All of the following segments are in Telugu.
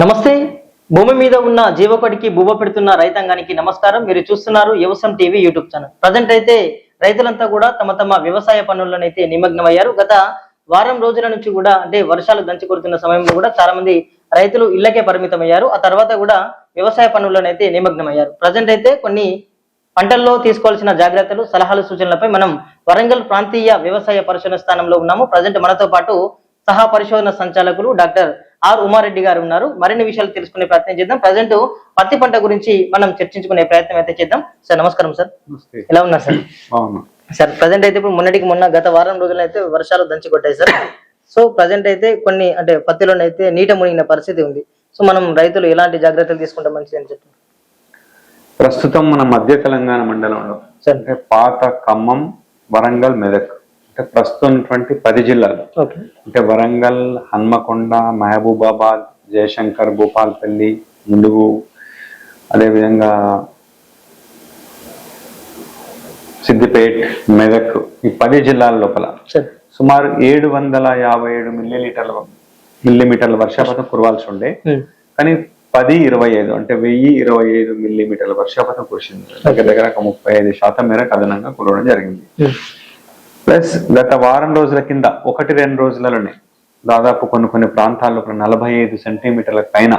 నమస్తే. భూమి మీద ఉన్న జీవపడికి బువ్వ పెడుతున్న రైతాంగానికి నమస్కారం. మీరు చూస్తున్నారు వ్యవసాయం టీవీ యూట్యూబ్ ఛానల్. ప్రజెంట్ అయితే రైతులంతా కూడా తమ తమ వ్యవసాయ పనుల్లోనైతే నిమగ్నమయ్యారు. గత వారం రోజుల నుంచి కూడా అంటే వర్షాలు దంచి కొడుతున్న సమయంలో కూడా చాలా మంది రైతులు ఇళ్ళకే పరిమితమయ్యారు. ఆ తర్వాత కూడా వ్యవసాయ పనుల్లోనైతే నిమగ్నమయ్యారు. ప్రజెంట్ అయితే కొన్ని పంటల్లో తీసుకోవాల్సిన జాగ్రత్తలు సలహాలు సూచనలపై మనం వరంగల్ ప్రాంతీయ వ్యవసాయ పరిశోధన స్థానంలో ఉన్నాము. ప్రజెంట్ మనతో పాటు సహా పరిశోధన సంచాలకులు డాక్టర్ ఆర్ ఉమారెడ్డి గారు ఉన్నారు. మరిన్ని విషయాలు తెలుసుకునే ప్రయత్నం చేద్దాం. ప్రజెంట్ పత్తి పంట గురించి మనం చర్చించుకునే ప్రయత్నం అయితే చేద్దాం. సార్ నమస్కారం సార్. ఎలా ఉన్నారు సార్? సార్ ప్రజెంట్ అయితే ఇప్పుడు మొన్నటికి మొన్న గత వారం రోజులు అయితే వర్షాలు దంచి కొట్టాయి సార్. సో ప్రజెంట్ అయితే కొన్ని అంటే పత్తిలో అయితే నీట మునిగిన పరిస్థితి ఉంది. సో మనం రైతులు ఎలాంటి జాగ్రత్తలు తీసుకుంటే మంచిది అని చెప్పి ప్రస్తుతం మన మధ్య తెలంగాణ మండలంలో సార్. అంటే పాత ఖమ్మం వరంగల్ మెదక్ అంటే ప్రస్తుతం ఉన్నటువంటి పది జిల్లాలు. అంటే వరంగల్ హన్మకొండ మహబూబాబాద్ జయశంకర్ భూపాల్పల్లి ములుగు అదేవిధంగా సిద్దిపేట్ మెదక్ ఈ పది జిల్లాల లోపల. సుమారు ఏడు వందల యాభై ఏడు మిల్లీలీటర్ల మిల్లీమీటర్ల వర్షపాతం కురవాల్సి ఉండే. కానీ పది ఇరవై ఐదు అంటే వెయ్యి ఇరవై ఐదు మిల్లీమీటర్ల వర్షపాతం కురిసింది. దగ్గర దగ్గర ఒక ముప్పై ఐదు శాతం మేరకు అదనంగా కురవడం జరిగింది. ప్లస్ గత వారం రోజుల కింద ఒకటి రెండు రోజులలోనే దాదాపు కొన్ని కొన్ని ప్రాంతాల్లో నలభై ఐదు సెంటీమీటర్ల పైన.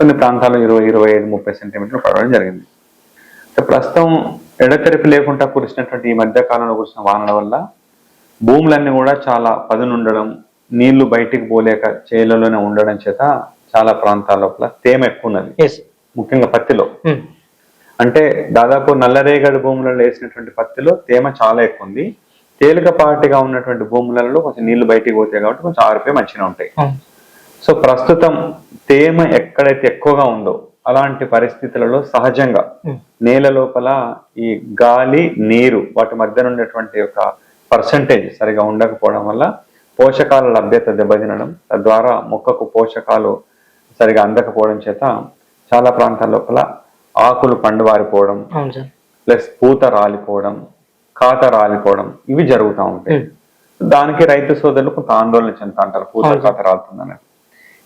కొన్ని ప్రాంతాల్లో ఇరవై ఇరవై ఐదు ముప్పై సెంటీమీటర్లు పడడం జరిగింది. ప్రస్తుతం ఎడతెరిపి లేకుండా కురిసినటువంటి ఈ మధ్య కాలంలో కురిసిన వానల వల్ల భూములన్నీ కూడా చాలా పదునుండడం నీళ్ళు బయటికి పోలేక చేలలోనే ఉండడం చేత చాలా ప్రాంతాల లోపల తేమ ఎక్కువ ఉన్నది ముఖ్యంగా పత్తిలో. అంటే దాదాపు నల్లరేగడి భూములలో వేసినటువంటి పత్తిలో తేమ చాలా ఎక్కువ ఉంది తేలికపాటిగా ఉన్నటువంటి భూములలో కొంచెం నీళ్ళు బయటికి పోతాయి కాబట్టి కొంచెం ఆరిపోయి మంచిగా ఉంటాయి. సో ప్రస్తుతం తేమ ఎక్కడైతే ఎక్కువగా ఉందో అలాంటి పరిస్థితులలో సహజంగా. నేల లోపల ఈ గాలి నీరు వాటి మధ్యన ఉన్నటువంటి ఒక పర్సంటేజ్ సరిగా ఉండకపోవడం వల్ల పోషకాల లభ్యత దెబ్బతినడం తద్వారా మొక్కకు పోషకాలు సరిగా అందకపోవడం చేత చాలా ప్రాంతాల లోపల ఆకులు పండువారిపోవడం అవును సార్ ప్లస్ పూత రాలిపోవడం కాత రాలిపోవడం ఇవి జరుగుతూ ఉంటాయి. దానికి రైతు సోదరులు కొంత ఆందోళన చెందుతా అంటారు పూత అవును. కాత రాలుతుందని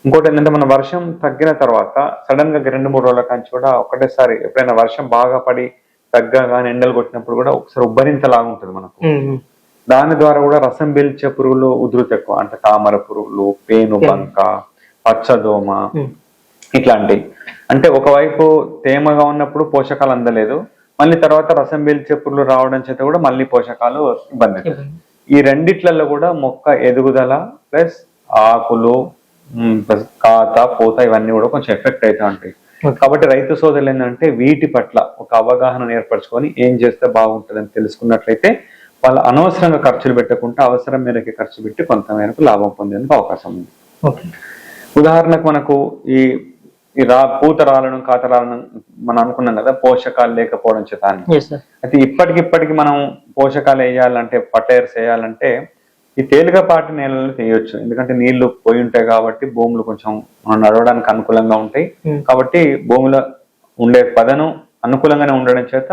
ఇంకోటి ఏంటంటే మన వర్షం తగ్గిన తర్వాత సడన్గా రెండు మూడు రోజుల కాంచి కూడా ఒకటేసారి ఎప్పుడైనా వర్షం బాగా పడి తగ్గగానే ఎండలు కొట్టినప్పుడు కూడా ఒకసారి ఉబ్బరింతలాగా ఉంటుంది మనకు. దాని ద్వారా కూడా రసం పీల్చే పురుగులు ఉధృతి ఎక్కువ అంటే తామర పురుగులు పేను బంక పచ్చదోమ. ఇట్లాంటివి అంటే ఒకవైపు తేమగా ఉన్నప్పుడు పోషకాలు అందలేదు మళ్ళీ తర్వాత రసం పురుగులు రావడం చేత కూడా మళ్ళీ పోషకాలు ఇబ్బంది అవుతాయి. ఈ రెండిట్లలో కూడా మొక్క ఎదుగుదల ప్లస్ ఆకులు ప్లస్ కాత పూత ఇవన్నీ కూడా కొంచెం ఎఫెక్ట్ అవుతా ఉంటాయి. కాబట్టి రైతు సోదరులు ఏంటంటే వీటి పట్ల ఒక అవగాహన ఏర్పరచుకొని ఏం చేస్తే బాగుంటుందని తెలుసుకున్నట్లయితే వాళ్ళు అనవసరంగా ఖర్చులు పెట్టకుండా అవసరం మేరకు ఖర్చు పెట్టి కొంత మేరకు లాభం పొందేందుకు అవకాశం ఉంది ఉదాహరణకు మనకు ఈ ఈ రా పూత రాలడం కాత మనం అనుకున్నాం కదా పోషకాలు లేకపోవడం చేత అయితే ఇప్పటికిప్పటికి మనం పోషకాలు వేయాలంటే పటైర్స్ వేయాలంటే ఈ తేలికపాటి నేలలు చేయొచ్చు ఎందుకంటే నీళ్ళు పోయి ఉంటాయి కాబట్టి భూములు కొంచెం మనం నడవడానికి అనుకూలంగా ఉంటాయి. Hmm. కాబట్టి భూమిలో ఉండే పదను అనుకూలంగానే ఉండడం చేత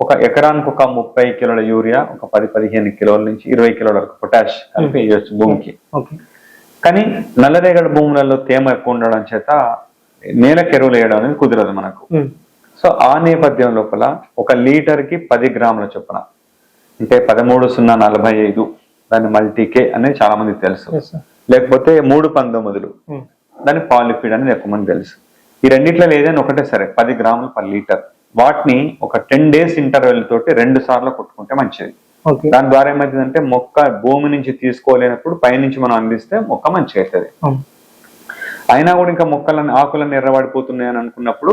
ఒక ఎకరానికి ఒక ముప్పై కిలోల యూరియా ఒక పది పదిహేను కిలోల నుంచి ఇరవై కిలోల వరకు పొటాష్ కలిపి వేయొచ్చు భూమికి. కానీ నల్లరేగడి భూములలో తేమ ఎక్కువ ఉండడం చేత నేలకు ఎరువులు వేయడం అనేది కుదరదు మనకు. సో ఆ నేపథ్యం లోపల ఒక లీటర్కి పది గ్రాముల చొప్పున అంటే పదమూడు సున్నా నలభై ఐదు దాన్ని మల్టీకే అనేది చాలా మందికి తెలుసు. లేకపోతే మూడు పంతొమ్మిదిలు. దాన్ని పాలిఫిడ్ అనేది ఎక్కువ మంది తెలుసు. ఈ రెండిట్లో ఏదైనా ఒకటే సరే పది గ్రాములు పర్ లీటర్. వాటిని ఒక టెన్ డేస్ ఇంటర్వెల్ తోటి రెండు సార్లు కొట్టుకుంటే మంచిది. దాని ద్వారా ఏమవుతుందంటే మొక్క భూమి నుంచి తీసుకోలేనప్పుడు పైనుంచి మనం అందిస్తే మొక్క మంచిగా అవుతుంది. అయినా కూడా ఇంకా మొక్కలను ఆకులను ఎర్రబడిపోతున్నాయి అని అనుకున్నప్పుడు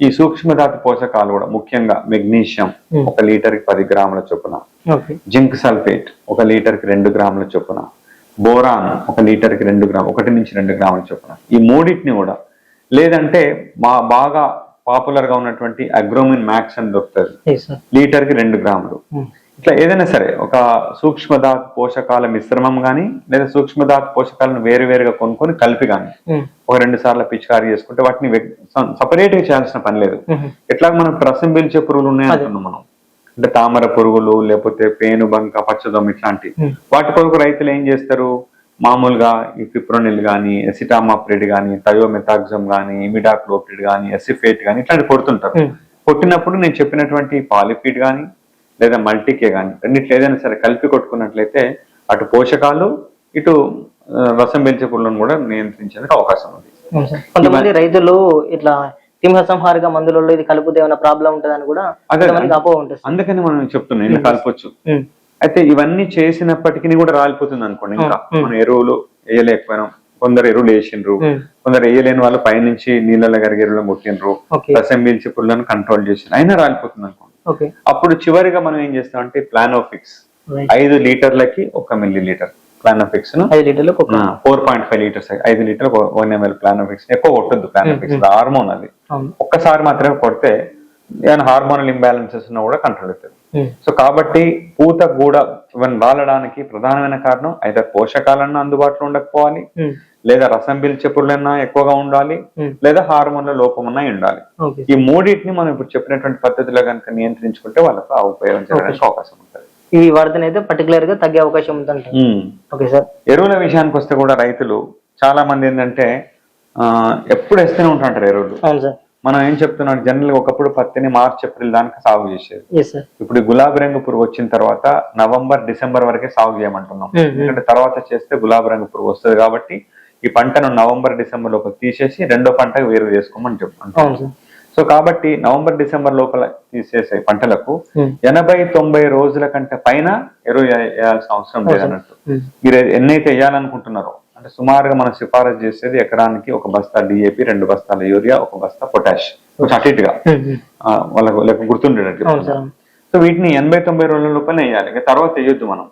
ఈ సూక్ష్మధాతు పోషకాలు కూడా ముఖ్యంగా మెగ్నీషియం Hmm. ఒక లీటర్కి పది గ్రాముల చొప్పున. జింక్ సల్ఫేట్ ఒక లీటర్కి రెండు గ్రాముల చొప్పున. బోరాన్ ఒక లీటర్కి రెండు గ్రాములు ఒకటి నుంచి రెండు గ్రాముల చొప్పున. ఈ మూడింటిని కూడా లేదంటే మా బాగా పాపులర్గా ఉన్నటువంటి అగ్రోమిన్ మ్యాక్స్ అని దొరుకుతుంది. లీటర్కి రెండు గ్రాములు. ఉమ్. ఇట్లా ఏదైనా సరే ఒక సూక్ష్మధాతు పోషకాల మిశ్రమం కానీ లేదా సూక్ష్మధాతు పోషకాలను వేరువేరుగా కొనుక్కొని కలిపి కానీ. ఒక రెండు సార్లు పిచికారీ చేసుకుంటే వాటిని సపరేట్గా చేయాల్సిన పని లేదు. ఎట్లా మనం రసం పీల్చే పురుగులు ఉన్నాయి అంటున్నాం మనం అంటే తామర పురుగులు లేకపోతే పేను బంక పచ్చదం ఇట్లాంటి. వాటి కొరకు రైతులు ఏం చేస్తారు మామూలుగా ఈ ఫిప్రోనిల్ కానీ ఎసిటామాప్రిడ్ కానీ థయోమెథాక్సమ్ కానీ ఇమిడాక్లోప్రిడ్ కానీ ఎసిఫేట్ కానీ ఇట్లాంటి కొడుతుంటారు. కొట్టినప్పుడు నేను చెప్పినటువంటి పాలిఫీడ్ కానీ లేదా మల్టీకే కానీ రెండిట్లో ఏదైనా సరే కలిపి కొట్టుకున్నట్లయితే అటు పోషకాలు ఇటు రసం పీల్చే పుల్లను కూడా నియంత్రించేందుకు అవకాశం ఉంది. కొంతమంది రైతులు ఇట్లా సింహ సంహారక మందులలో ఇది కలిపితే ఏమైనా ప్రాబ్లం ఉంటుందని కూడా అపోహ ఉంటుంది. అందుకని మనం చెప్తున్నాం ఇలా కలపొచ్చు. అయితే ఇవన్నీ చేసినప్పటికీ కూడా రాలిపోతుంది అనుకోండి ఇంకా. మనం ఎరువులు వేయలేకపోయినాం కొందరు ఎరువులు వేసిండ్రు. కొందరు వేయలేని వాళ్ళు పైనుంచి నీళ్ళలో కరిగి ఎరువులు ముట్టిండ్రు ఓకే రసం పీల్చే పుల్లను కంట్రోల్ చేసి అయినా రాలిపోతుంది అనుకోండి ఓకే అప్పుడు చివరిగా మనం ఏం చేస్తాం అంటే ప్లానోఫిక్స్. ఐదు లీటర్లకి ఒక మిల్లీ లీటర్ ప్లానోఫిక్స్ను. ఐదు ఫోర్ పాయింట్ ఫైవ్ లీటర్స్ ఐదు లీటర్ వన్ ఎంఎల్ ప్లానోఫిక్స్ ఎక్కువ కొట్టద్దు ప్లానోఫిక్స్ హార్మోన్ అది. ఒక్కసారి మాత్రమే కొడితే ఏమైనా హార్మోనల్ ఇంబ్యాలెన్సెస్ ఉన్నా కూడా కంట్రోల్ అవుతుంది. సో కాబట్టి పూత కూడా ఇవన్నీ రాలడానికి ప్రధానమైన కారణం అయితే పోషకాలన్నా అందుబాటులో ఉండకపోవాలి. ఉమ్. లేదా రసం పీల్చే పురులన్నా ఎక్కువగా ఉండాలి. లేదా హార్మోన్ల లోపమన్నా ఉండాలి. ఓకే. ఈ మూడింటిని మనం ఇప్పుడు చెప్పినటువంటి పద్ధతిలో కనుక నియంత్రించుకుంటే వాళ్ళకు ఆ ఉపయోగం జరగడానికి అవకాశం ఉంటుంది. ఇవి వాడితేనైతే పర్టికులర్గా తగ్గే అవకాశం. Okay sir. ఎరువుల విషయానికి వస్తే కూడా రైతులు చాలా మంది ఏంటంటే ఎప్పుడు వేస్తూనే ఉంటాంటారు ఎరువులు. మనం ఏం చెప్తున్నాం జనరల్ ఒకప్పుడు పత్తిని మార్చ్ ఏప్రిల్ దానికి సాగు చేసేది. ఇప్పుడు ఈ గులాబీ రంగు పురుగు వచ్చిన తర్వాత నవంబర్ డిసెంబర్ వరకే సాగు చేయమంటున్నాం. ఎందుకంటే తర్వాత చేస్తే గులాబీ రంగు పురుగు వస్తుంది కాబట్టి ఈ పంటను నవంబర్ డిసెంబర్ లోపల తీసేసి రెండో పంటకు వేరు చేసుకోమని సార్ సో కాబట్టి నవంబర్ డిసెంబర్ లోపల తీసేసే పంటలకు. ఎనభై తొంభై రోజుల కంటే పైన ఎరువు వేయాల్సిన అవసరం లేదన్నట్టు. మీరు ఎన్నైతే వేయాలనుకుంటున్నారో అంటే సుమారుగా మనం సిఫారసు చేసేది ఎకరానికి ఒక బస్తా డిఏపి రెండు బస్తాల యూరియా ఒక బస్తా పొటాష్ కొంచెం అటు ఇటుగా ఉమ్. ఉమ్. ఆ, వాళ్ళకు లేక గుర్తుండేటట్టు సో వీటిని ఎనభై తొంభై రోజుల లోపల వేయాలి ఇక తర్వాత వేయొద్దు మనం.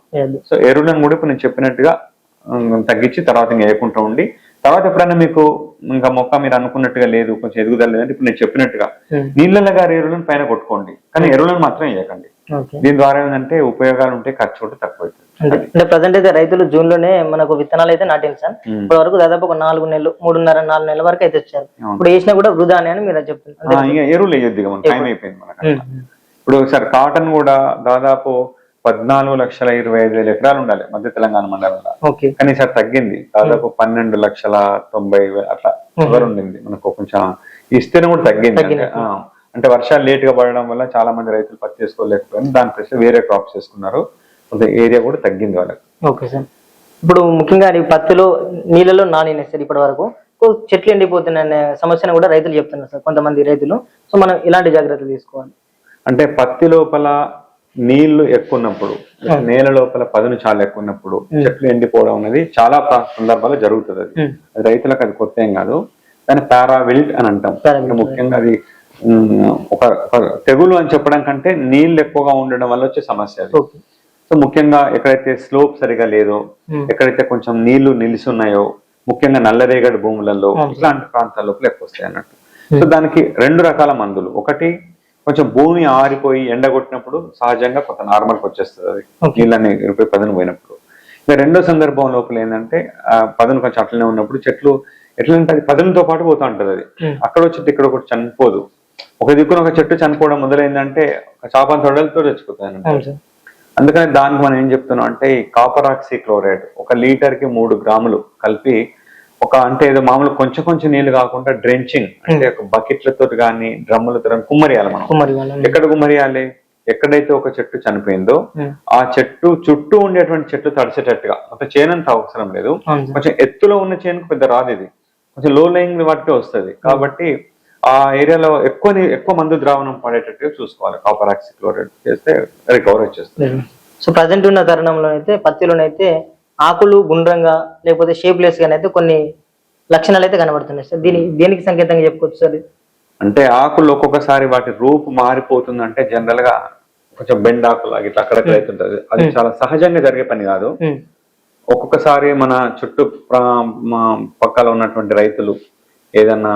సో ఎరువులను కూడా ఇప్పుడు నేను చెప్పినట్టుగా తగ్గించి తర్వాత ఇంకా వేయకుండా ఉండి తర్వాత ఎప్పుడైనా మీకు ఇంకా మొక్క మీరు అనుకున్నట్టుగా లేదు కొంచెం ఎదుగుదల లేదంటే ఇప్పుడు నేను చెప్పినట్టుగా. నీళ్ళ గారి ఎరువులను పైన కొట్టుకోండి. కానీ ఎరువులను మాత్రం వేయకండి. దీని ద్వారా ఏంటంటే ఉపయోగాలు ఉంటే ఖర్చు కూడా తక్కువ అంటే ప్రజెంట్ అయితే రైతులు జూన్లోనే మనకు విత్తనాలు అయితే నాటింది సార్. ఇప్పటి వరకు దాదాపు ఒక నాలుగు నెలలు మూడున్నర నాలుగు నెలల వరకు అయితే వచ్చారు. ఇప్పుడు వేసినా కూడా వృధా అని మీరు చెప్తున్నారు. ఎరువులు వేయొద్దు టైం అయిపోయింది మనకు. ఇప్పుడు ఒకసారి కాటన్ కూడా దాదాపు పద్నాలుగు లక్షల ఇరవై ఐదు వేల ఎకరాలు ఉండాలి మధ్య తెలంగాణ మండలంలో. ఓకే. కానీ ఈసారి తగ్గింది. దాదాపు పన్నెండు లక్షల తొంభై అట్లా షుగర్ ఉండింది? మనకు కొంచెం ఇస్తేనే కూడా తగ్గింది. అంటే, వర్షాలు లేట్గా పడడం వల్ల చాలా మంది రైతులు పత్తి చేసుకోలేకపోయారు. దాని ప్లస్ వేరే క్రాప్స్ చేసుకున్నారు. ఏరియా కూడా తగ్గింది వాళ్ళకి. Okay sir. ఇప్పుడు ముఖ్యంగా పత్తిలో నీళ్ళలో నానినాయి సార్ ఇప్పటి వరకు. చెట్లు ఎండిపోతున్నాయనే సమస్యను కూడా రైతులు చెప్తున్నారు సార్ కొంతమంది రైతులు. సో మనం ఇలాంటి జాగ్రత్తలు తీసుకోవాలి? అంటే పత్తి లోపల నీళ్ళు ఎక్కువ ఉన్నప్పుడు నేల లోపల పదును చాలా ఎక్కువ ఉన్నప్పుడు చెట్లు ఎండిపోవడం అనేది చాలా సందర్భాల్లో జరుగుతుంది అది. రైతులకు అది కొత్త ఏం కాదు. దాన్ని పారావిల్ట్ అని అంటాం. ముఖ్యంగా అది ఒక తెగులు అని చెప్పడం కంటే నీళ్ళు ఎక్కువగా ఉండడం వల్ల వచ్చే సమస్య అది. సో ముఖ్యంగా ఎక్కడైతే స్లోప్ సరిగా లేదో. ఎక్కడైతే కొంచెం నీళ్ళు నిలిచి ఉన్నాయో ముఖ్యంగా నల్లరేగడి భూములలో. ఇట్లాంటి ప్రాంతాల లోపల ఎక్కువ వస్తాయి అన్నట్టు. సో దానికి రెండు రకాల మందులు. ఒకటి కొంచెం భూమి ఆరిపోయి ఎండగొట్టినప్పుడు సహజంగా కొంత నార్మల్కి వచ్చేస్తుంది అది. నీళ్ళని ఎరిపోయి పదును పోయినప్పుడు. ఇక రెండో సందర్భం లోపల ఏంటంటే ఆ పదును కొంచెం అట్లనే ఉన్నప్పుడు చెట్లు ఎట్లా అంటే అది పదునుతో పాటు పోతా ఉంటది అది. అక్కడ వచ్చి ఇక్కడ ఒకటి చనిపోదు. ఒక దిక్కున ఒక చెట్టు చనిపోవడం మొదలైందంటే ఒక చాపం తొడలతో చచ్చిపోతాయి అందుకని దానికి మనం ఏం చెప్తున్నాం అంటే ఈ కాపర్ ఆక్సీ క్లోరైడ్ ఒక లీటర్కి మూడు గ్రాములు కలిపి ఒక అంటే ఏదో మామూలు కొంచెం కొంచెం నీళ్ళు కాకుండా డ్రెంచింగ్ అంటే ఒక బకెట్లతో కానీ డ్రమ్ములతో కుమ్మరియాలి మనం. ఎక్కడ కుమ్మరియాలి? ఎక్కడైతే ఒక చెట్టు చనిపోయిందో. ఆ చెట్టు చుట్టూ ఉండేటువంటి చెట్లు తడిచేటట్టుగా. ఒక చేనంత అవసరం లేదు. కొంచెం ఎత్తులో ఉన్న చేనుకు పెద్ద రాదు ఇది. కొంచెం లో లయింగ్ వాటికే వస్తుంది. కాబట్టి ఆ ఏరియాలో ఎక్కువ ఎక్కువ మందు ద్రావణం పడేటట్టుగా చూసుకోవాలి. కాపర్ ఆక్సీ క్లోరైడ్ చేస్తే రికవర్ వచ్చేస్తుంది. సో ప్రజెంట్ ఉన్న తరుణంలో అయితే పత్తిలోనైతే ఆకులు గుండ్రంగా లేకపోతే షేప్లెస్ గానే అయితే కొన్ని లక్షణాలు అయితే కనబడుతున్నాయి సార్ దీని దేనికి సంకేతంగా చెప్పుకోవచ్చు సార్? అంటే ఆకులు ఒక్కొక్కసారి వాటి రూపు మారిపోతుందంటే జనరల్గా కొంచెం బెండ్ ఆకులు ఇట్లా అక్కడక్కడ అవుతుంటది అది చాలా సహజంగా జరిగే పని కాదు. ఒక్కొక్కసారి మన చుట్టూ పక్కల ఉన్నటువంటి రైతులు ఏదన్నా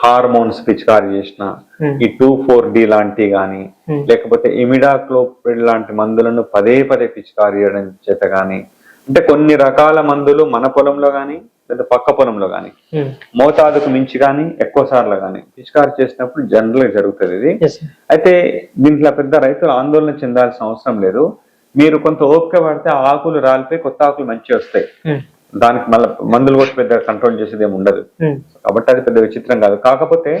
హార్మోన్స్ పిచికారి చేసిన. ఈ టూ ఫోర్ డి లాంటి గాని. లేకపోతే ఇమిడాక్లోపిడ్ లాంటి మందులను పదే పదే పిచికారి చేయడం చేత గాని అంటే కొన్ని రకాల మందులు మన పొలంలో గాని లేదా పక్క పొలంలో గాని ఉమ్. మోతాదుకు మించి కానీ ఎక్కువ సార్లు కానీ పిచికారి చేసినప్పుడు జనరల్గా జరుగుతుంది ఇది. అయితే దీంట్లో పెద్ద రైతులు ఆందోళన చెందాల్సిన అవసరం లేదు మీరు కొంత ఓపిక పడితే ఆ ఆకులు రాలిపోయి కొత్త ఆకులు మంచి వస్తాయి ఉమ్. దానికి మళ్ళీ మందులు కొట్టి పెద్ద కంట్రోల్ చేసేది ఏమి ఉండదు ఉమ్, కాబట్టి అది పెద్ద విచిత్రం కాదు కాకపోతే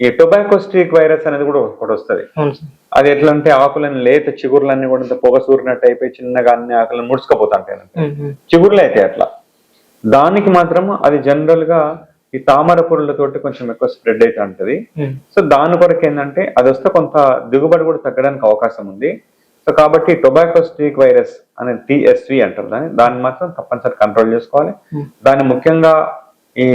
ఈ టొబాకో స్ట్రీక్ వైరస్ అనేది కూడా ఒకటి వస్తుంది. అది ఎట్లా అంటే ఆకులని లేత చిగురులన్నీ కూడా ఇంత పొగ సూరినట్టు అయిపోయి చిన్నగా అన్ని ఆకులను ముడుచుకుపోతుంటాయి చిగురులు అయితే అట్లా. దానికి మాత్రం అది జనరల్గా ఈ తామర పురులతోటి కొంచెం ఎక్కువ స్ప్రెడ్ అయితే ఉంటది. సో దాని కొరకు ఏంటంటే అది వస్తే కొంత దిగుబడి కూడా తగ్గడానికి అవకాశం ఉంది. సో కాబట్టి టొబాకో స్ట్రీక్ వైరస్ అనే టిఎస్వి అంటారు దాన్ని. దాన్ని మాత్రం తప్పనిసరి కంట్రోల్ చేసుకోవాలి. దాన్ని ముఖ్యంగా ఈ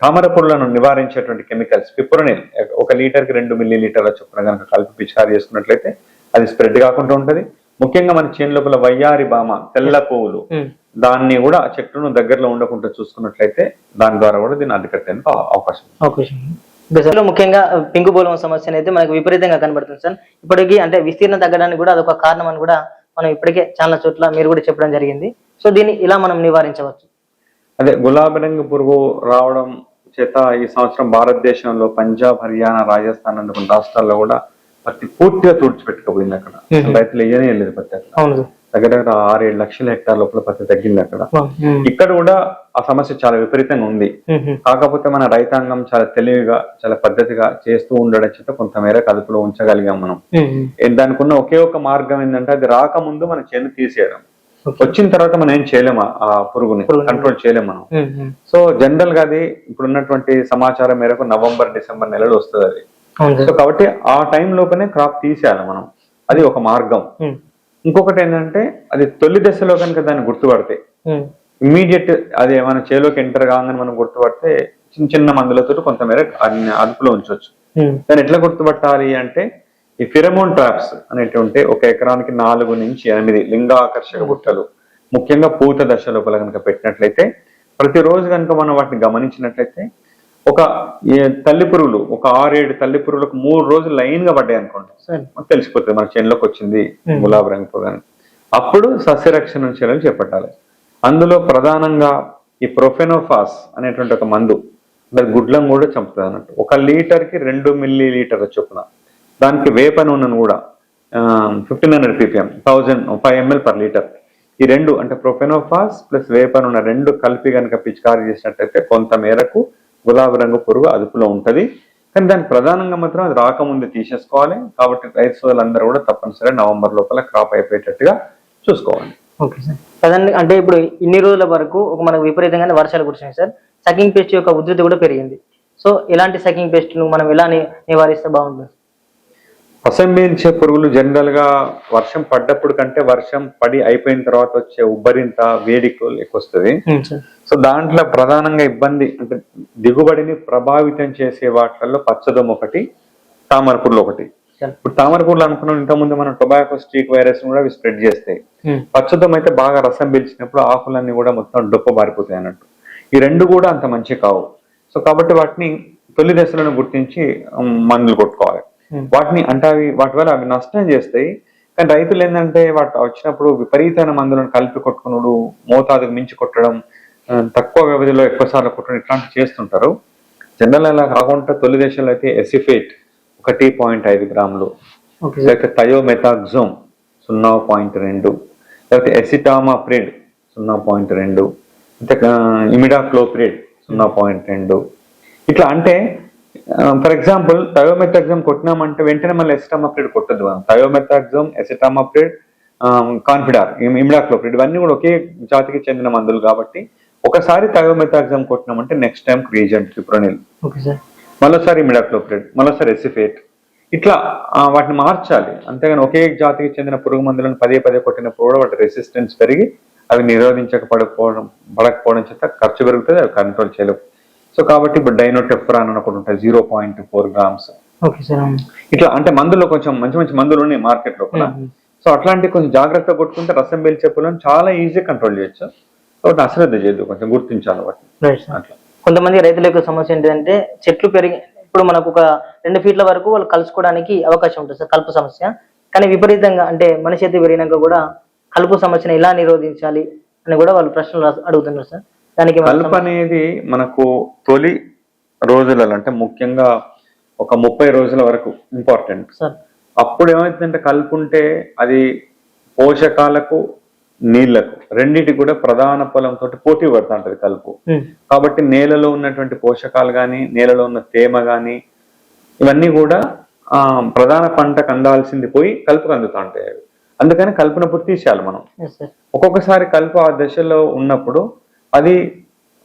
తామర పురులను నివారించేటువంటి కెమికల్స్ పిప్రోనిల్ ఒక లీటర్కి రెండు మిల్లీ లీటర్ల చొప్పున కనుక కలిపి పిచికారి చేసుకున్నట్లయితే అది స్ప్రెడ్ కాకుండా ఉంటది. ముఖ్యంగా మన చేను లోపల వయ్యారి బామ తెల్ల పువ్వులు ఉమ్. దాన్ని కూడా చెట్టును దగ్గరలో ఉండకుండా చూసుకున్నట్లయితే దాని ద్వారా కూడా దీన్ని అడ్డుకట్టేందుకు అవ- అవకాశం సార్. ముఖ్యంగా పింగు బోలం సమస్య అనేది మనకు విపరీతంగా కనబడుతుంది సార్. ఇప్పటికీ అంటే విస్తీర్ణం తగ్గడానికి కూడా అదొక కారణం అని కూడా మనం ఇప్పటికే చాలా చోట్ల మీరు కూడా చెప్పడం జరిగింది. సో దీన్ని ఇలా మనం నివారించవచ్చు. అదే గులాబీ రంగు పురుగు రావడం చేత ఈ సంవత్సరం భారతదేశంలో పంజాబ్ హర్యానా రాజస్థాన్ అనే కొన్ని రాష్ట్రాల్లో కూడా పత్తి పూర్తిగా తుడిచిపెట్టుకుపోయింది అక్కడ. రైతులు ఏదైనా వెళ్ళేది పత్తి దగ్గర దగ్గర ఆరేడు లక్షల హెక్టార్ లోపల పత్తి తగ్గింది అక్కడ. ఇక్కడ కూడా ఆ సమస్య చాలా విపరీతంగా ఉంది. కాకపోతే మన రైతాంగం చాలా తెలివిగా చాలా పద్ధతిగా చేస్తూ ఉండడం చేత కొంతమేర కదుపులో ఉంచగలిగాం మనం. దానికి ఉన్న ఒకే ఒక మార్గం ఏంటంటే అది రాకముందు మన చేను తీసేయడం. వచ్చిన తర్వాత మనం ఏం చేయలేము ఆ- పురుగుని. కంట్రోల్ చేయలేము మనం. సో జనరల్గా అది ఇప్పుడు ఉన్నటువంటి సమాచారం మేరకు నవంబర్ డిసెంబర్ నెలలో వస్తుంది అది. సో కాబట్టి ఆ టైం లోపనే క్రాప్ తీసేయాలి మనం. అది ఒక మార్గం. ఇంకొకటి ఏంటంటే అది తొలి దశలో కనుక దాన్ని గుర్తుపడితే ఇమ్మీడియట్ అది మన చేలోకి ఎంటర్ కాగానే మనం గుర్తుపడితే చిన్న చిన్న మందులతో కొంతమేర అదుపులో ఉంచవచ్చు దాన్ని ఎట్లా గుర్తుపట్టాలి అంటే ఈ ఫిరమోన్ ట్రాప్స్ అనేటువంటి ఒక ఎకరానికి నాలుగు నుంచి ఎనిమిది లింగాకర్షక బుట్టలు ముఖ్యంగా పూత దశ లోపల కనుక పెట్టినట్లయితే ప్రతిరోజు కనుక మనం వాటిని గమనించినట్లయితే ఒక తల్లి పురుగులు ఒక ఆరేడు తల్లి పురుగులకు మూడు రోజులు లైన్గా పడ్డాయి అనుకోండి. సరే. మనకు తెలిసిపోతుంది మన చేనులోకి వచ్చింది. గులాబీ రంగు పురుగు అని అప్పుడు సస్యరక్షణ చర్యలు చేపట్టాలి. అందులో ప్రధానంగా ఈ ప్రొఫెనోఫాస్ అనేటువంటి ఒక మందు అది గుడ్లను కూడా చంపుతుంది అన్నట్టు. ఒక లీటర్కి రెండు మిల్లీ లీటర్ చొప్పున. దానికి వేప నూనెను కూడా fifteen hundred PPM thousand five ML per litre ఈ రెండు అంటే ప్రొఫెనోఫాస్ ప్లస్ వేప నూనె రెండు కలిపి కనుక పిచికారీ చేసినట్టయితే కొంత మేరకు గులాబీ రంగు పురుగు అదుపులో ఉంటుంది. కానీ దానికి ప్రధానంగా మాత్రం అది రాకముందే తీసేసుకోవాలి. కాబట్టి రైతు సోదరులందరూ కూడా తప్పనిసరిగా నవంబర్ లోపల క్రాప్ అయిపోయేటట్టుగా చూసుకోవాలి. Okay sir. అంటే ఇప్పుడు ఇన్ని రోజుల వరకు ఒక మనకు విపరీతంగానే వర్షాలు కురిసినాయి సార్. సకింగ్ పేస్ట్ యొక్క ఉధృతి కూడా పెరిగింది. సో ఇలాంటి సకింగ్ పేస్ట్ను మనం ఎలా నివారిస్తే బాగుంటుంది? పసంబించే పురుగులు జనరల్గా వర్షం పడ్డప్పుడు కంటే వర్షం పడి అయిపోయిన తర్వాత వచ్చే ఉబ్బరింత వేడికి ఎక్కువ వస్తుంది సో దాంట్లో ప్రధానంగా ఇబ్బంది అంటే దిగుబడిని ప్రభావితం చేసే వాటిల్లో పచ్చదొమ్మ ఒకటి తామరపుర్లు ఒకటి. ఇప్పుడు తామరపుర్లు అనుకున్నాం ఇంతకుముందు మనం టొబాకో స్ట్రీక్ వైరస్ కూడా అవి స్ప్రెడ్ చేస్తాయి పచ్చదొమ్మ అయితే బాగా రసం పీల్చినప్పుడు ఆకులన్నీ కూడా మొత్తం డొప్ప బారిపోతాయి అన్నట్టు. ఈ రెండు కూడా అంత మంచి కావు. సో కాబట్టి వాటిని తొలి దశలను గుర్తించి మందులు కొట్టుకోవాలి. వాటిని అంటే అవి వాటి వల్ల అవి నష్టం చేస్తాయి. కానీ రైతులు ఏంటంటే వాటి వచ్చినప్పుడు విపరీతమైన మందులను కలిపి కొట్టుకునుడు మోతాదుకు మించి కొట్టడం తక్కువ వ్యవధిలో ఎక్కువ సార్లు కొట్టడం ఇట్లాంటివి చేస్తుంటారు. జనరల్ అలా కాకుండా తొలి దశలో అయితే ఎసిఫేట్ ఒకటి పాయింట్ ఐదు గ్రాములు. లేకపోతే థయోమెథాక్జోమ్ సున్నా పాయింట్ రెండు. లేకపోతే ఎసిటామాప్రిడ్ సున్నా పాయింట్ రెండు. ఇమిడాక్లోప్రిడ్ సున్నా పాయింట్ రెండు. ఇట్లా అంటే ఫర్ ఎగ్జాంపుల్ థయోమెథాక్జోమ్ కొట్టినామంటే వెంటనే మళ్ళీ ఎసిటామాప్రిడ్ కొట్టద్దు మనం. థయోమెథాక్జోమ్ ఎసిటామాప్రిడ్ కాన్ఫిడార్ ఇమిడాక్లోప్రిడ్ ఇవన్నీ కూడా ఒకే జాతికి చెందిన మందులు కాబట్టి ఒకసారి థయోమెథాక్జోమ్ కొట్టినామంటే నెక్స్ట్ టైం క్రీజెంట్ సార్ మరోసారి ఇమిడాక్లోప్రిడ్ మరోసారి ఎసిఫేట్ ఇట్లా వాటిని మార్చాలి. అంతేగాని ఒకే జాతికి చెందిన పురుగు మందులను పదే పదే కొట్టినప్పుడు కూడా వాటి రెసిస్టెన్స్ పెరిగి అవి నిరోధించకపోవడం పడకపోవడం చేత ఖర్చు పెరుగుతుంది అవి కంట్రోల్ చేయలేవు సో కాబట్టి ఇప్పుడు డైనోటెఫ్రాన్ అని ఒకటి ఉంటుంది జీరో పాయింట్ ఫోర్ గ్రామ్స్. ఇట్లా అంటే మందులో కొంచెం మంచి మంచి మందులు ఉన్నాయి మార్కెట్లో కూడా సో అట్లాంటి కొంచెం జాగ్రత్తగా కొట్టుకుంటే రసం పీల్చే పులను చాలా ఈజీగా కంట్రోల్ చేయొచ్చు. కాబట్టి అశ్రద్ధ చేయొద్దు కొంచెం గుర్తించాలి వాటిని. అట్లా. కొంతమంది రైతుల యొక్క సమస్య ఏంటంటే చెట్లు పెరిగి ఇప్పుడు మనకు ఒక రెండు ఫీట్ల వరకు వాళ్ళు కలుసుకోవడానికి అవకాశం ఉంటుంది సార్ కలుపు సమస్య. కానీ విపరీతంగా అంటే మనిషి అయితే పెరిగినాక కూడా కలుపు సమస్యను ఎలా నిరోధించాలి అని కూడా వాళ్ళు ప్రశ్నలు అడుగుతున్నారు సార్. దానికి కలుపు అనేది మనకు తొలి రోజులలో అంటే ముఖ్యంగా ఒక ముప్పై రోజుల వరకు ఇంపార్టెంట్. అప్పుడు ఏమవుతుందంటే కలుపు ఉంటే అది పోషకాలకు నీళ్ళకు రెండింటికి కూడా ప్రధాన పొలం తోటి పోటీ పడుతూ ఉంటది కలుపు కాబట్టి నేలలో ఉన్నటువంటి పోషకాలు కానీ నేలలో ఉన్న తేమ కానీ ఇవన్నీ కూడా ఆ ప్రధాన పంటకు అందాల్సింది పోయి కలుపుకు అందుతూ ఉంటాయి అవి. అందుకని కలుపునప్పుడు తీసేయాలి మనం. ఒక్కొక్కసారి కలుపు ఆ దశలో ఉన్నప్పుడు అది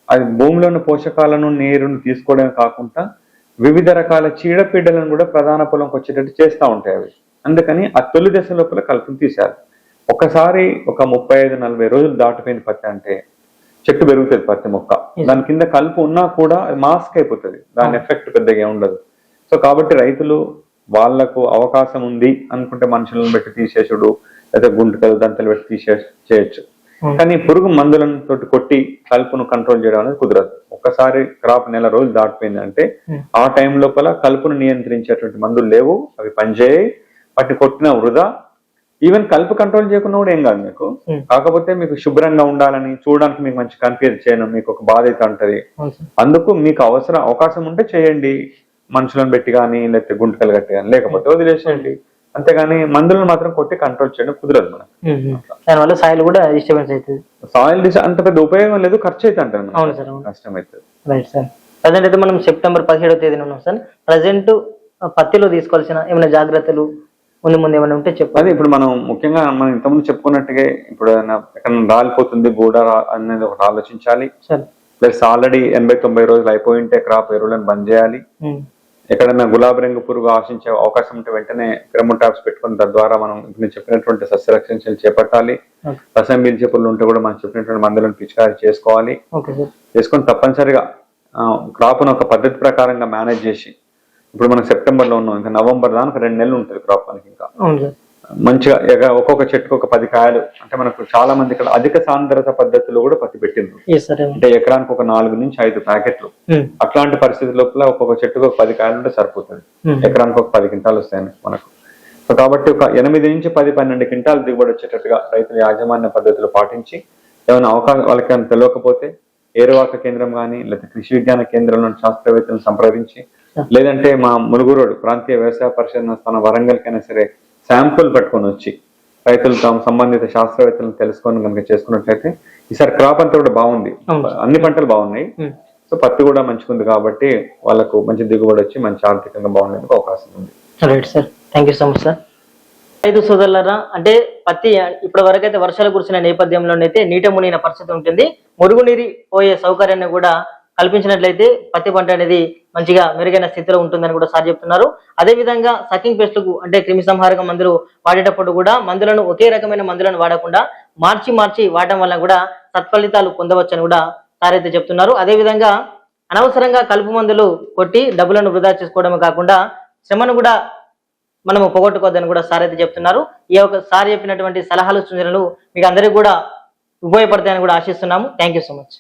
అది భూమిలో ఉన్న పోషకాలను నీరును తీసుకోవడమే కాకుండా వివిధ రకాల చీడపీడలను కూడా ప్రధాన పొలంకి వచ్చేటట్టు చేస్తూ ఉంటాయి అవి. అందుకని ఆ తొలి దశ లోపల కలుపును తీసేయాలి. ఒకసారి ఒక ముప్పై ఐదు నలభై రోజులు దాటిపోయింది పత్తి అంటే చెట్టు పెరుగుతుంది పత్తి మొక్క. దాని కింద కలుపు ఉన్నా కూడా అది మాస్క్ అయిపోతుంది. దాని ఎఫెక్ట్ పెద్దగా ఉండదు. సో కాబట్టి రైతులు వాళ్ళకు అవకాశం ఉంది అనుకుంటే మనుషులను పెట్టి తీసేసుడు లేదా గుంటకలు దంతలు పెట్టి తీసే చేయొచ్చు. కానీ పురుగు మందులను తోటి కొట్టి కలుపును కంట్రోల్ చేయడం అనేది కుదరదు. ఒక్కసారి క్రాప్ నెల రోజులు దాటిపోయింది అంటే Hmm. ఆ టైం లోపల కలుపును నియంత్రించేటువంటి మందులు లేవు అవి పనిచేయి వాటిని కొట్టిన వృధా. ఈవెన్ కలుపు కంట్రోల్ చేయకుండా కూడా ఏం కాదు మీకు. Hmm. కాకపోతే మీకు శుభ్రంగా ఉండాలని చూడడానికి మీకు మంచి కన్ఫ్యూజ్ చేయడం మీకు ఒక బాధ అయితే ఉంటది. అందుకు మీకు అవసరం అవకాశం ఉంటే చేయండి. మనుషులను పెట్టి కానీ లేకపోతే గుంటకలు కట్టి కానీ లేకపోతే వదిలేసేయండి. అంతేగాని మందులను మాత్రం కొట్టి కంట్రోల్ చేయడం కుదరదు మనకు. దానివల్ల సాయిల్ కూడా డిస్టర్బెన్స్ అవుతుంది. సాయిల్ డిస్ అంత పెద్ద ఉపయోగం లేదు ఖర్చు అయితే అంటారు. అవును సార్ కష్టం అవుతుంది. రైట్ సార్ ప్రజెంట్ అయితే మనం సెప్టెంబర్ పదిహేడవ తేదీన ఉన్నాం సార్. ప్రజెంట్ పత్తిలో తీసుకోవాల్సిన ఏమైనా జాగ్రత్తలు ముందు ముందు ఏమైనా ఉంటే చెప్పాలి అదే ఇప్పుడు మనం ముఖ్యంగా మనం ఇంతకుముందు చెప్పుకున్నట్టుగా ఇప్పుడు ఏదైనా ఎక్కడ రాలిపోతుంది గూడ రా- అనేది ఒకటి ఆలోచించాలి. సార్ ప్లస్ ఆల్రెడీ ఎనభై తొంభై రోజులు అయిపోయి ఉంటే క్రాప్ ఎరువులను బంద్ చేయాలి. ఎక్కడైనా గులాబీ రంగు పురుగు ఆశించే అవకాశం ఉంటే వెంటనే పిరమిడ్ టాప్స్ పెట్టుకుని తద్వారా మనం ఇప్పుడు చెప్పినటువంటి సస్యరక్షణ చేపట్టాలి. రసం పీల్చే పురుగులు ఉంటే కూడా మనం చెప్పినటువంటి మందులను పిచికారీ చేసుకోవాలి. చేసుకొని తప్పనిసరిగా క్రాప్ను ఒక పద్ధతి ప్రకారంగా మేనేజ్ చేసి ఇప్పుడు మనం సెప్టెంబర్లో ఉన్నాం ఇంకా నవంబర్ దానికి రెండు నెలలు ఉంటుంది క్రాప్ మనకి ఇంకా. మంచిగా ఎగ- ఒక్కొక్క చెట్టుకు ఒక పది కాయలు. అంటే మనకు చాలా మంది ఇక్కడ అధిక సాంద్రత పద్ధతిలో కూడా పత్తి పెట్టిండ్రు సార్. అంటే ఎకరానికి ఒక నాలుగు నుంచి ఐదు ప్యాకెట్లు. అట్లాంటి పరిస్థితి లోపల ఒక్కొక్క చెట్టుకు ఒక పది కాయలు ఉంటే సరిపోతుంది. ఎకరానికి ఒక పది క్వింటాలు వస్తాయి మనకు. సో కాబట్టి ఒక ఎనిమిది నుంచి పది పన్నెండు క్వింటాలు దిగుబడి వచ్చేటట్టుగా రైతుల యాజమాన్య పద్ధతులు పాటించి ఏమైనా అవకాశం వాళ్ళకి ఏమైనా తెలియకపోతే ఏరువాక కేంద్రం కానీ లేదా కృషి విజ్ఞాన కేంద్రంలో శాస్త్రవేత్తలను సంప్రదించి లేదంటే మా ములుగురోడు ప్రాంతీయ వ్యవసాయ పరిశోధన స్థానం వరంగల్కైనా సరే శాంపుల్ పట్టుకొని వచ్చి రైతులు తాము సంబంధిత శాస్త్రవేత్తలను తెలుసుకొని కనుక చేసుకున్నట్లయితే ఈసారి క్రాప్ అంతా కూడా బాగుంది. అన్ని పంటలు బాగున్నాయి. సో పత్తి కూడా మంచిగా ఉంది కాబట్టి వాళ్ళకు మంచి దిగుబడి వచ్చి మంచి ఆర్థికంగా బాగుండేందుకు అవకాశం ఉంది. Right sir thank you so much sir రైతు సోదరులరా అంటే పత్తి ఇప్పటి వరకు అయితే వర్షాలు కురిసిన నేపథ్యంలోనైతే నీట మునిగిన పరిస్థితి ఉంటుంది. మురుగునీరు పోయే సౌకర్యాన్ని కూడా కల్పించినట్లయితే పత్తి పంట అనేది మంచిగా మెరుగైన స్థితిలో ఉంటుందని కూడా సార్ చెప్తున్నారు. అదే విధంగా సకింగ్ పెస్టుకు అంటే క్రిమి సంహారక మందులు వాడేటప్పుడు కూడా మందులను ఒకే రకమైన మందులను వాడకుండా మార్చి మార్చి వాడటం వల్ల కూడా సత్ఫలితాలు పొందవచ్చని కూడా సార్ అయితే చెప్తున్నారు. అదేవిధంగా అనవసరంగా కలుపు మందులు కొట్టి డబ్బులను వృధా చేసుకోవడమే కాకుండా శ్రమను కూడా మనము పోగొట్టుకోవద్దని కూడా సార్ అయితే చెప్తున్నారు. ఈ యొక్క సార్ చెప్పినటువంటి సలహాలు సూచనలు మీకు అందరికీ కూడా ఉపయోగపడతాయని కూడా ఆశిస్తున్నాము. Thank you so much